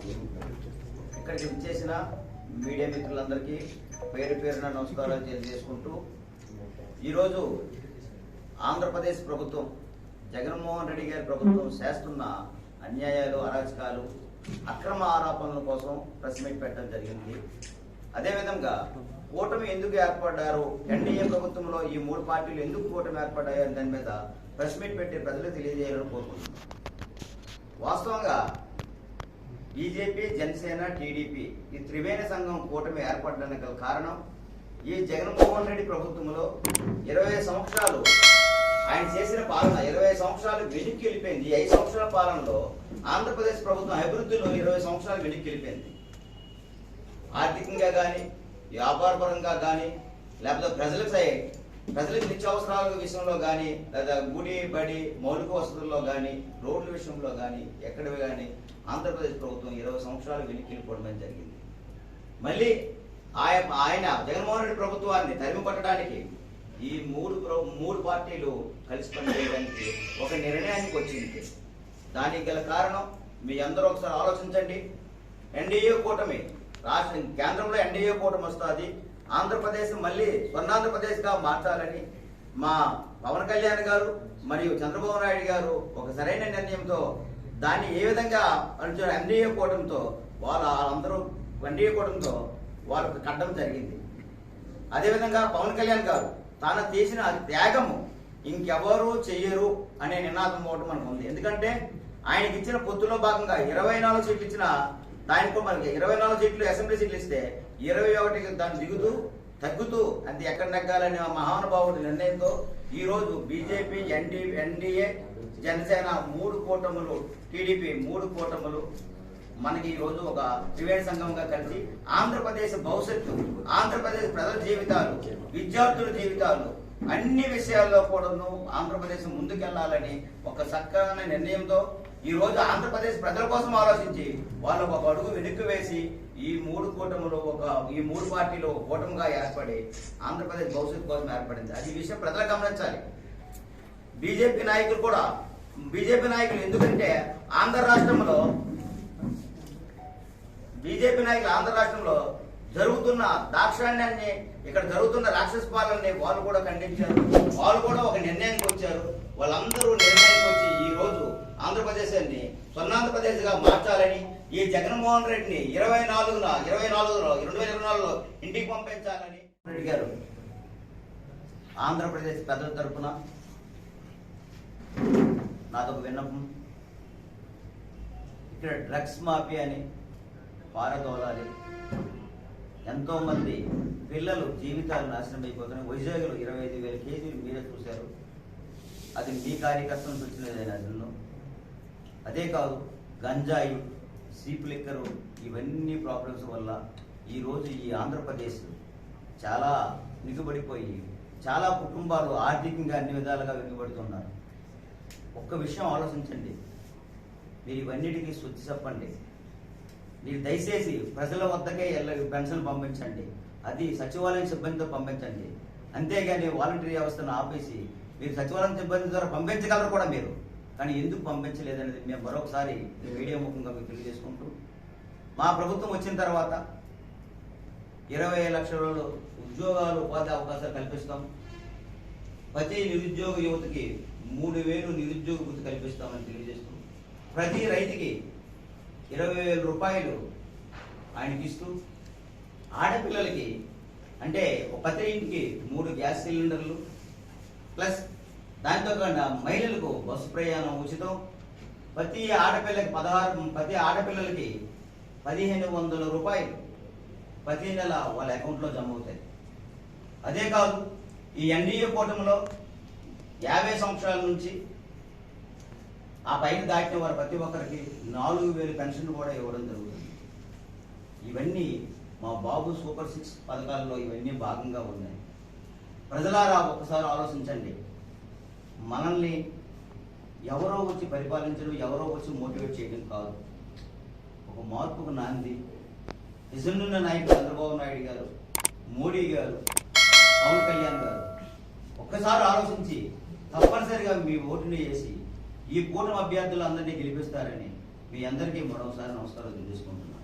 ఇక్కడికి విచ్చేసిన మీడియా మిత్రులందరికీ పేరు పేరున నమస్కారాలు తెలియజేసుకుంటూ ఈరోజు ఆంధ్రప్రదేశ్ ప్రభుత్వం జగన్మోహన్ రెడ్డి గారి ప్రభుత్వం చేస్తున్న అన్యాయాలు అరాచకాలు అక్రమ ఆరోపణల కోసం ప్రెస్ మీట్ పెట్టడం జరిగింది. అదేవిధంగా కూటమి ఎందుకు ఏర్పడ్డారు ఎన్డీఏ ప్రభుత్వంలో ఈ మూడు పార్టీలు ఎందుకు కూటమి ఏర్పడ్డాయో దాని మీద ప్రెస్ మీట్ పెట్టి ప్రజలకు తెలియజేయాలని కోరుకుంటున్నాం. వాస్తవంగా బీజేపీ జనసేన టీడీపీ ఈ త్రివేణి సంఘం కూటమి ఏర్పడడానికి గల కారణం ఈ జగన్మోహన్ రెడ్డి ప్రభుత్వంలో ఇరవై సంవత్సరాలు ఆయన చేసిన పాలన ఇరవై సంవత్సరాలు వెనక్కి వెళ్ళిపోయింది. ఈ ఐదు సంవత్సరాల పాలనలో ఆంధ్రప్రదేశ్ ప్రభుత్వం అభివృద్ధిలో ఇరవై సంవత్సరాలు వెనక్కి వెళ్ళిపోయింది. ఆర్థికంగా కానీ వ్యాపారపరంగా కానీ లేకపోతే ప్రజలకు ప్రజలకు నిత్యావసరాల విషయంలో కానీ లేదా గుడి బడి మౌలిక వసతుల్లో కానీ రోడ్ల విషయంలో కానీ ఎక్కడవి కానీ ఆంధ్రప్రదేశ్ ప్రభుత్వం ఇరవై సంవత్సరాలు వెనక్కి వెళ్ళిపోవడం జరిగింది. మళ్ళీ ఆయన ఆయన జగన్మోహన్ రెడ్డి ప్రభుత్వాన్ని తరిమిపట్టడానికి ఈ మూడు మూడు పార్టీలు కలిసి పనిచేయడానికి ఒక నిర్ణయానికి వచ్చింది. దానికి గల కారణం మీ అందరూ ఒకసారి ఆలోచించండి. ఎన్డీఏ కూటమి రాష్ట్ర కేంద్రంలో ఎన్డీఏ కూటమి వస్తుంది. ఆంధ్రప్రదేశ్ మళ్ళీ స్వర్ణాంధ్రప్రదేశ్గా మార్చాలని మా పవన్ కళ్యాణ్ గారు మరియు చంద్రబాబు నాయుడు గారు ఒక సరైన నిర్ణయంతో దాన్ని ఏ విధంగా అంచు ఎన్డీఏ కూటమితో వాళ్ళ వాళ్ళందరూ ఎన్డీఏ కూటమితో వాళ్ళకు కట్టడం జరిగింది. అదేవిధంగా పవన్ కళ్యాణ్ గారు తాను చేసిన త్యాగము ఇంకెవరు చెయ్యరు అనే నినాదం ఒకటి మనకు ఉంది. ఎందుకంటే ఆయనకి ఇచ్చిన పొత్తులో భాగంగా ఇరవై నాలుగు సీట్లు ఇచ్చిన దానికి మనకి ఇరవై నాలుగు సీట్లు అసెంబ్లీ సీట్లు ఇస్తే ఇరవై ఒకటికి దాన్ని దిగుతూ తగ్గుతూ అది ఎక్కడ నెగ్గాలనే మహానుభావుడి నిర్ణయంతో ఈరోజు బీజేపీ ఎన్డీ ఎన్డీఏ జనసేన మూడు కూటములు టీడీపీ మూడు కూటములు మనకి ఈరోజు ఒక త్రివేణి సంఘంగా కలిసి ఆంధ్రప్రదేశ్ భవిష్యత్తు ఆంధ్రప్రదేశ్ ప్రజల జీవితాలు విద్యార్థుల జీవితాలు అన్ని విషయాల్లో కూడాను ఆంధ్రప్రదేశ్ ముందుకెళ్ళాలని ఒక చక్కని నిర్ణయంతో ఈ రోజు ఆంధ్రప్రదేశ్ ప్రజల కోసం ఆలోచించి వాళ్ళు ఒక అడుగు వెనక్కి వేసి ఈ మూడు కూటములు ఒక ఈ మూడు పార్టీలు కూటమిగా ఏర్పడి ఆంధ్రప్రదేశ్ భవిష్యత్తు కోసం ఏర్పడింది. అది ఈ విషయం ప్రజలు గమనించాలి. బీజేపీ నాయకులు కూడా బీజేపీ నాయకులు ఎందుకంటే ఆంధ్ర రాష్ట్రంలో బీజేపీ నాయకులు ఆంధ్ర రాష్ట్రంలో జరుగుతున్న దాక్షాణ్యాన్ని ఇక్కడ జరుగుతున్న రాక్షస పాలనని వాళ్ళు కూడా ఖండించారు. వాళ్ళు కూడా ఒక నిర్ణయానికి వచ్చారు. వాళ్ళందరూ ఆంధ్రప్రదేశాన్ని స్వర్ణాంధ్రప్రదేశ్గా మార్చాలని ఈ జగన్మోహన్ రెడ్డిని ఇరవై నాలుగున ఇరవై నాలుగులో రెండు వేల ఇరవై నాలుగులో ఇంటికి పంపించాలని రెడ్డి గారు ఆంధ్రప్రదేశ్ పెద్దల తరపున ఒక విన్నపం. ఇక్కడ డ్రగ్స్ మాఫియాని పారదోలాలి ఎంతోమంది పిల్లలు జీవితాలు నాశనం అయిపోతున్నాయి. వైజాగ్లో ఇరవై ఐదు వేల కేజీలు మీరే చూశారు. అది మీ కార్యకర్తల నుంచి వచ్చినది అదನ್ನು అదే కాదు గంజాయి సీప్ లిక్కరు ఇవన్నీ ప్రాబ్లమ్స్ వల్ల ఈరోజు ఈ ఆంధ్రప్రదేశ్ చాలా నిగుబడిపోయి చాలా కుటుంబాలు ఆర్థికంగా అన్ని విధాలుగా వెనుకబడుతున్నారు ఒక్క విషయం ఆలోచించండి. మీరు ఇవన్నిటికీ శుద్ధి చెప్పండి. మీరు దయచేసి ప్రజల వద్దకే ఎల్ల పెన్షన్ పంపించండి. అది సచివాలయం సిబ్బందితో పంపించండి. అంతేగాని వాలంటీర్ వ్యవస్థను ఆపేసి మీరు సచివాలయం సిబ్బంది ద్వారా పంపించగలరు కూడా మీరు. కానీ ఎందుకు పంపించలేదనేది మేము మరొకసారి మీడియా ముఖంగా మీకు తెలియజేసుకుంటూ మా ప్రభుత్వం వచ్చిన తర్వాత ఇరవై లక్షల ఉద్యోగాలు ఉపాధి అవకాశాలు కల్పిస్తాం. ప్రతి నిరుద్యోగ యువతకి మూడు వేలు నిరుద్యోగ వృత్తి కల్పిస్తామని తెలియజేస్తూ ప్రతి రైతుకి ఇరవై వేల రూపాయలు ఆయనకి ఇస్తూ ఆడపిల్లలకి అంటే ఒక ప్రతి ఇంటికి మూడు గ్యాస్ సిలిండర్లు ప్లస్ దాంతోకాకుండా మహిళలకు బస్సు ప్రయాణం ఉచితం. ప్రతి ఆడపిల్లకి పదహారు ప్రతి ఆడపిల్లలకి పదిహేను వందల రూపాయలు ప్రతి నెల వాళ్ళ అకౌంట్లో జమ అవుతాయి. అదే కాదు ఈ ఎన్డీఏ కూటమిలో యాభై సంవత్సరాల నుంచి ఆ పైన దాటిన వారు ప్రతి ఒక్కరికి నాలుగు వేలు పెన్షన్ కూడా ఇవ్వడం జరుగుతుంది. ఇవన్నీ మా బాబు సూపర్ సిక్స్ పథకాల్లో ఇవన్నీ భాగంగా ఉన్నాయి. ప్రజలారా ఒకసారి ఆలోచించండి. మనల్ని ఎవరో వచ్చి పరిపాలించడం ఎవరో వచ్చి మోటివేట్ చేయడం కాదు. ఒక మార్పుకు నాంది నిజనున్న నాయకుడు చంద్రబాబు నాయుడు గారు మోడీ గారు పవన్ కళ్యాణ్ గారు. ఒక్కసారి ఆలోచించి తప్పనిసరిగా మీ ఓటుని వేసి ఈ కూటమి అభ్యర్థులందరినీ గెలిపిస్తారని మీ అందరికీ మరోసారి నమస్కారం తెలుసుకుంటున్నాను.